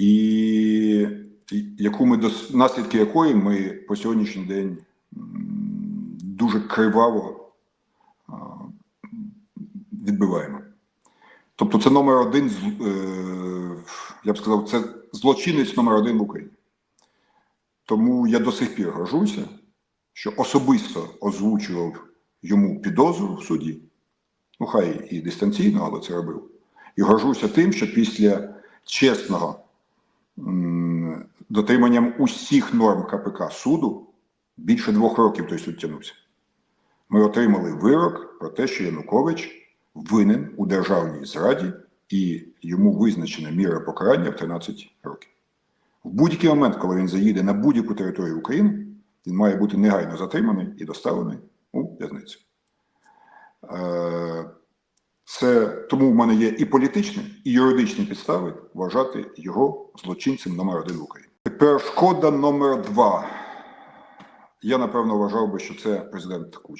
і яку ми дос- наслідки якої ми по сьогоднішній день дуже криваво відбиваємо. Тобто, це номер один, е, я б сказав, це злочинець номер один в Україні. Тому я до сих пір горжуся, що особисто озвучував йому підозру в суді. Ну, хай і дистанційно, але це робив. І горжуся тим, що після чесного дотриманням усіх норм КПК суду більше двох років той суд тягнувся. Ми отримали вирок про те, що Янукович винен у державній зраді, і йому визначена міра покарання в 13 років. В будь-який момент, коли він заїде на будь-яку територію України, він має бути негайно затриманий і доставлений у в'язницю. Це тому в мене є і політичні, і юридичні підстави вважати його злочинцем номер один в Україні. Шкода номер два. Я напевно вважав би, що це президент Кучма.